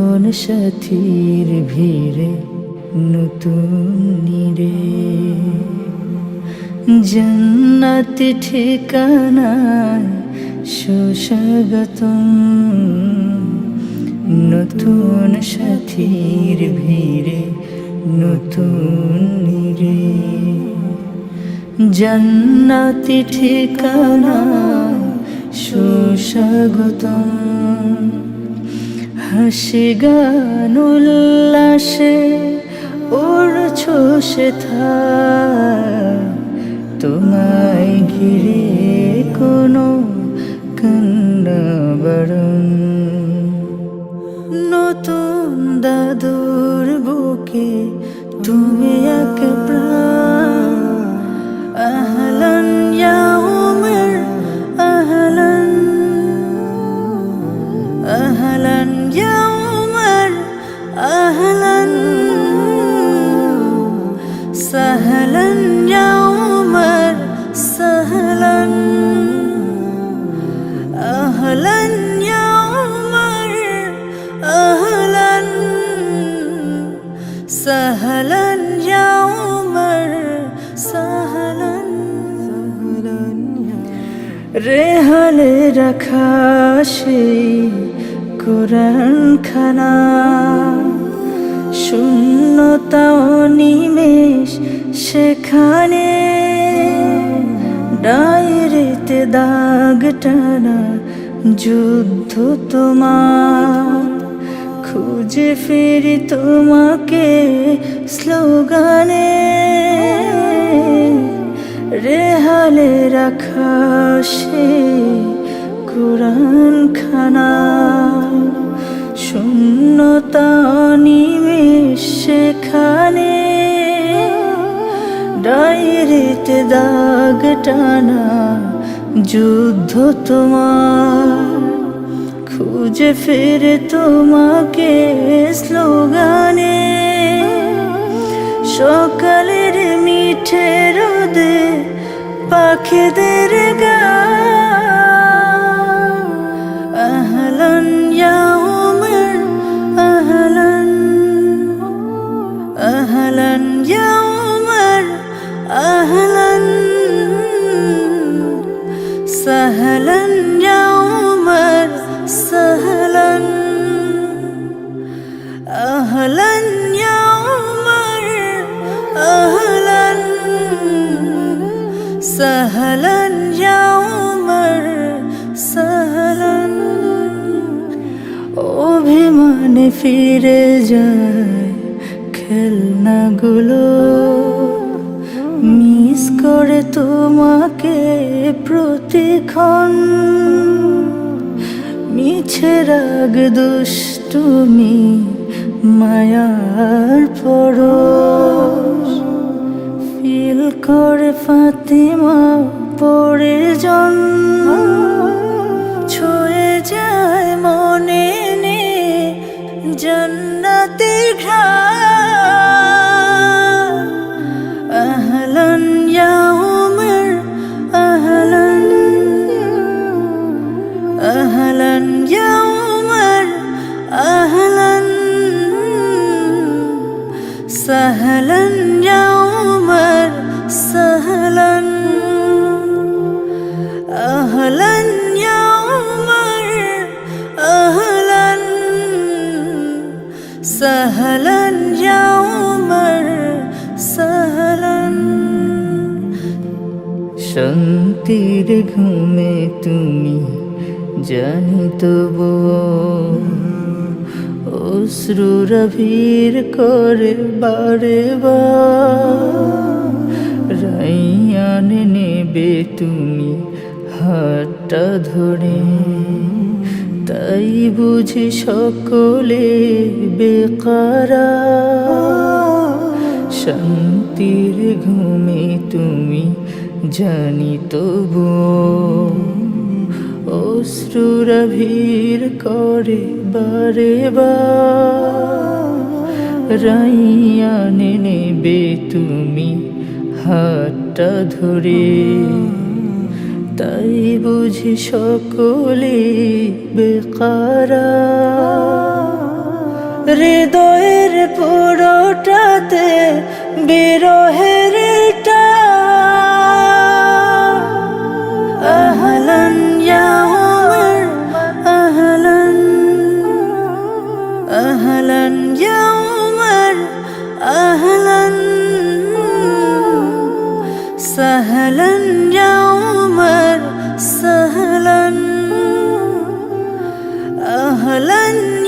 নতুন সাথীর ভিড়ে নতুন নিরে জন্নাতি ঠিকানায় সুস্বাগতম। নতুন সাথীর ভিড়ে নতুন নিরে জান্নাতি ঠিকানা সুস্বাগতম। হাসি গান উল্লাসে উড়ছ সেথা। তোমায় ঘিরে কোনো কান্না বারণ নতুন দাদুর বুকে তুমি এক প্রাণ। আহলান ইয়া উমর আহলান সাহলান ইয়া উমর সাহলান আহলান ইয়া উমর আহলান সাহলান ইয়া উমর সাহলান রেহালে রাখা সেই কোরআন খানা শূন্যতা নিমেষ সেখানে ডায়েরিতে দাগ টানা যুদ্ধ তোমার। খুঁজে ফিরি তোমাকে স্লোগানে, রেহালে রাখা সে কোরআন খানা শূন্যতা নিমেষ সেখানে দাগ টানা যুদ্ধ তোমার। খুঁজে ফিরে তোমাকে স্লোগানে, সকালের মিঠে রোদে পাখিদের গান সাহলান ইয়া উমর সাহলান আহলান ইয়া উমর আহলান সাহলান ইয়া উমর সাহলান অভিমানে ফিরে যায় খেলনাগুলো মিস করে তোমাকে প্রতিক্ষণ। মিছে রাগ, দুষ্টুমি, মায়ার পরশ। ফিল করে ফাতিমা পড়ে জন। ছুঁয়ে যায় জন্নতের ঘ্রাণ। আহলান ইয়া উমর, আহলান আহলান ইয়া উমর, আহলান। সাহলান ইয়া উমর, সাহলান। আহলান শান্তির ঘুমে তুমি জানি তবু অশ্রুরা ভিড় করে বারে রাইয়ানে নেবে তুমি হাতটা ধরে, তাই বুঝি সকলে বেকারা। শান্তির ঘুমে তুমি জানি তবু অশ্রুরা ভিড় করে বারে রাইয়ানে নেবে তুমি হাতটা ধরে। তাই বুঝি সকলে বেকারা। হৃদয়ের পুরোটাতে বিরহের ولن